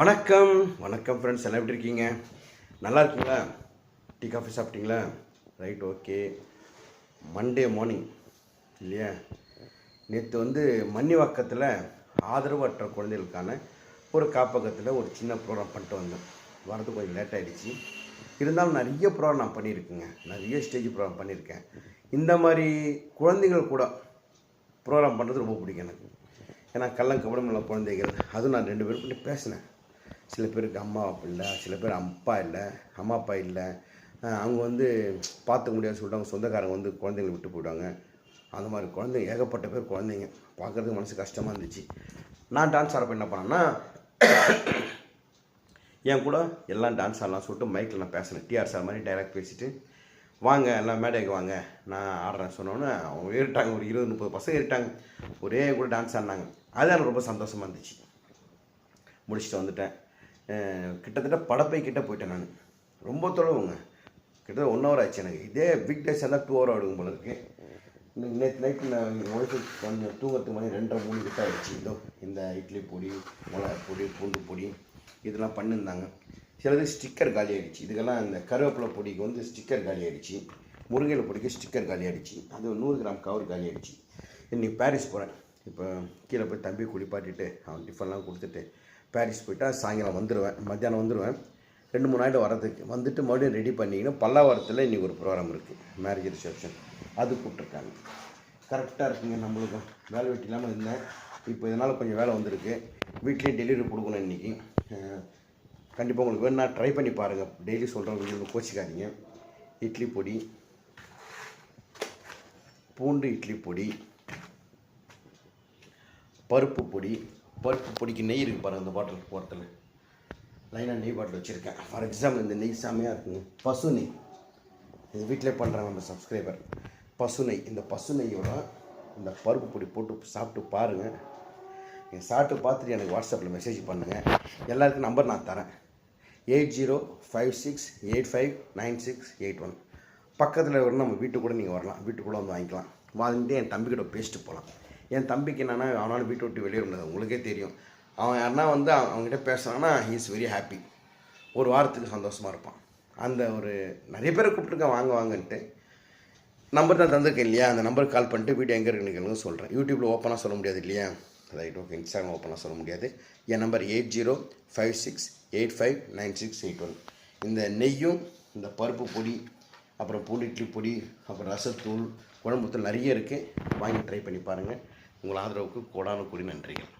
வணக்கம். வணக்கம் ஃப்ரெண்ட்ஸ் எல்லாம் எப்படி இருக்கீங்க? நல்லா இருக்குங்களா? டீ காஃபி சாப்பிட்டீங்களா? ரைட் ஓகே மண்டே மார்னிங் இல்லையா? நேற்று வந்து மன்னிவாக்கத்தில் ஆதரவற்ற குழந்தைகளுக்கான ஒரு காப்பகத்தில் ஒரு சின்ன ப்ரோக்ராம் பண்ணிட்டு வந்தேன். வரது கொஞ்சம் லேட் ஆகிடுச்சு இருந்தாலும் நிறைய ப்ரோக்ராம் நான் பண்ணியிருக்கேங்க. நிறைய ஸ்டேஜ் ப்ரோக்ராம் பண்ணியிருக்கேன். இந்த மாதிரி குழந்தைகள் கூட ப்ரோக்ராம் பண்ணுறது ரொம்ப பிடிக்கும் எனக்கு. ஏன்னா கள்ளம் கபடம் உள்ள குழந்தைகள். அதுவும் நான் ரெண்டு பேரும் பண்ணி பேசினேன். சில பேருக்கு அம்மா அப்பா இல்லை. சில பேர் அப்பா இல்லை அம்மா அப்பா இல்லை. அவங்க வந்து பார்த்துக்க முடியாது சொல்லிட்டு அவங்க சொந்தக்காரங்க வந்து குழந்தைங்களை விட்டு போயிடுவாங்க. அந்த மாதிரி குழந்தைங்க ஏகப்பட்ட பேர் குழந்தைங்க. பார்க்குறதுக்கு மனசு கஷ்டமாக இருந்துச்சு. நான் டான்ஸ் ஆடுறப்ப என்ன பண்ணேன்னா என் கூட எல்லாம் டான்ஸ் ஆடலாம் சொல்லிட்டு மைக்கில் நான் பேசினேன். டிஆர் சார் மாதிரி டைலாக் பேசிட்டு வாங்க எல்லாம் மேடைக்கு வாங்க. நான் ஆடுறேன் சொன்னோன்னே அவங்க ஏறிட்டாங்க. ஒரு இருபது முப்பது பசங்க ஏறிட்டாங்க. ஒரே என் கூட டான்ஸ் ஆடினாங்க. அது எனக்கு ரொம்ப சந்தோஷமாக இருந்துச்சு. முடிச்சுட்டு வந்துட்டேன். கிட்டத்தட்ட படப்பை கிட்ட போயிட்டேன் நான். ரொம்ப தொலைவுங்க. கிட்டத்தட்ட ஒன் ஹவர் ஆச்சு எனக்கு. இதே பிக் டேஸ் எல்லாம் டூ ஹவர் ஆகிடும் போல இருக்கு. இன்னைக்கு நேற்று நைட்டு நான் ஒய்ஃபு கொஞ்சம் தூங்கத்துக்கு மணி ரெண்டரை மூணு கிட்ட ஆகிடுச்சு இதோ இந்த இட்லி பொடி மிளகா பொடி பூண்டு பொடி இதெல்லாம் பண்ணியிருந்தாங்க. சிலது ஸ்டிக்கர் காலி ஆகிடுச்சு இதுக்கெல்லாம் இந்த கருவேப்பிலை பொடிக்கு வந்து ஸ்டிக்கர் காலி ஆகிடுச்சு முருங்கையில் பொடிக்கு ஸ்டிக்கர் காலி ஆகிடுச்சு அது நூறு கிராம் கவர் காலி ஆகிடுச்சு இன்னைக்கு பாரிஸ் போகிறேன் இப்போ கீழே போய் தம்பி குளிப்பாட்டிட்டு அவன் டிஃபன்லாம் கொடுத்துட்டு பாரிஸ் போயிட்டா சாயங்காலம் வந்துடுவேன் மத்தியானம் வந்துடுவேன் ரெண்டு மூணு நாள் வரதுக்கு வந்துட்டு மறுபடியும் ரெடி பண்ணிங்கன்னா பல்லாவரத்தில் இன்றைக்கி ஒரு ப்ரோக்ராம் இருக்குது மேரேஜ் ரிசப்ஷன் அது கூப்பிட்ருக்காங்க கரெக்டாக இருக்குங்க நம்மளுக்கும் வேலை வெட்டி இல்லாமல் இருந்தேன். இப்போ இதனால் கொஞ்சம் வேலை வந்திருக்கு. வீட்லேயே டெலிவரி கொடுக்கணும் இன்றைக்கி கண்டிப்பாக உங்களுக்கு வேணும்னா ட்ரை பண்ணி பாருங்கள் டெய்லி சொல்கிறவங்க நீங்கள் கோச்சிக்காதீங்க. இட்லி பொடி. பூண்டு இட்லி பொடி. பருப்பு பொடி பருப்பு பொடிக்கு நெய் இருக்குது பாருங்கள் அந்த பாட்டில் போகிறதுல லைனாக நெய் பாட்டில் வச்சுருக்கேன். ஃபார் எக்ஸாம்பிள் இந்த நெய் செம்மையாக இருக்குங்க. பசு நெய். இது வீட்டிலே பண்ணுறாங்க நம்ம சப்ஸ்கிரைபர் பசு நெய். இந்த பசு நெய்யோட இந்த பருப்பு பொடி போட்டு சாப்பிட்டு பாருங்கள் நீங்கள் சாப்பிட்டு பார்த்துட்டு எனக்கு வாட்ஸ்அப்பில் மெசேஜ் பண்ணுங்கள் எல்லாருக்கும் நம்பர் நான் தரேன். Eight zero five six eight five nine six eight one பக்கத்தில் வர நம்ம வீட்டுக்கு கூட நீங்கள் வரலாம். வீட்டுக்குள்ளே வந்து வாங்கிக்கலாம். வாங்கிட்டு என் தம்பிக்கிட்ட பேசிட்டு போகலாம் என் தம்பிக்கு என்னென்னா அவனால் வீட்டை விட்டு வெளியே இருந்தது உங்களுக்கே தெரியும். அவன் யாருன்னா வந்து அவங்ககிட்ட பேசுகிறான்னா ஹீ இஸ் வெரி ஹாப்பி ஒரு வாரத்துக்கு சந்தோஷமாக இருப்பான். அந்த ஒரு நிறைய பேரை கூப்பிட்டுருக்கேன் வாங்க வாங்கன்ட்டு. நம்பர் தான் தந்திருக்கேன் இல்லையா? அந்த நம்பருக்கு கால் பண்ணிட்டு வீடியோ எங்கே இருக்குன்னு சொல்கிறேன் யூடியூப்பில் ஓப்பனாக சொல்ல முடியாது இல்லையா? ரைட் ஓகே இன்ஸ்டாகிராம் ஓப்பனாக சொல்ல முடியாது. என் number eight zero five six eight five nine six eight one இந்த நெய்யும் இந்த பருப்பு பொடி அப்புறம் பூண்டு இட்லி பொடி அப்புறம் ரசத்தூள் குழம்புத்தூள் நிறைய இருக்குது வாங்கி ட்ரை பண்ணி பாருங்கள் உங்கள் ஆதரவுக்கு கோடான கூடி நன்றிகள்.